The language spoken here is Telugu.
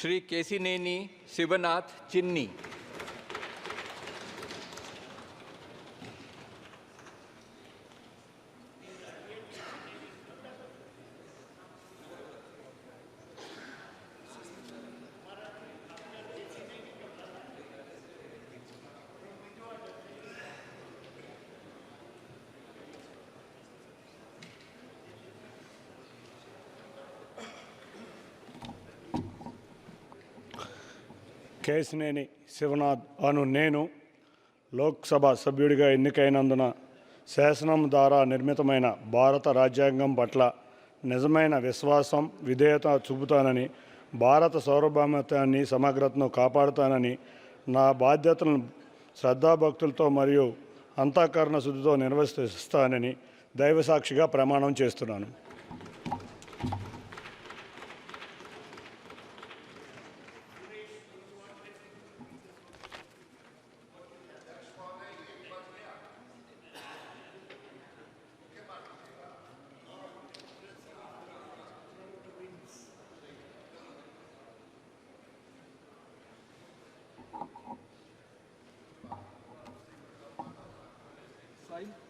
श्री केसी नेनी शिवनाथ चिन्नी। కేసినేని శివనాథ్ అను నేను లోక్సభ సభ్యుడిగా ఎన్నికైనందున శాసనం ద్వారా నిర్మితమైన భారత రాజ్యాంగం పట్ల నిజమైన విశ్వాసం విధేయత చూపుతానని భారత సార్వభౌమత్వాన్ని సమగ్రతను కాపాడుతానని నా బాధ్యతలను శ్రద్ధాభక్తులతో మరియు అంతఃకరణ శుద్ధితో నిర్వర్తిస్తానని దైవసాక్షిగా ప్రమాణం చేస్తున్నాను. ahí.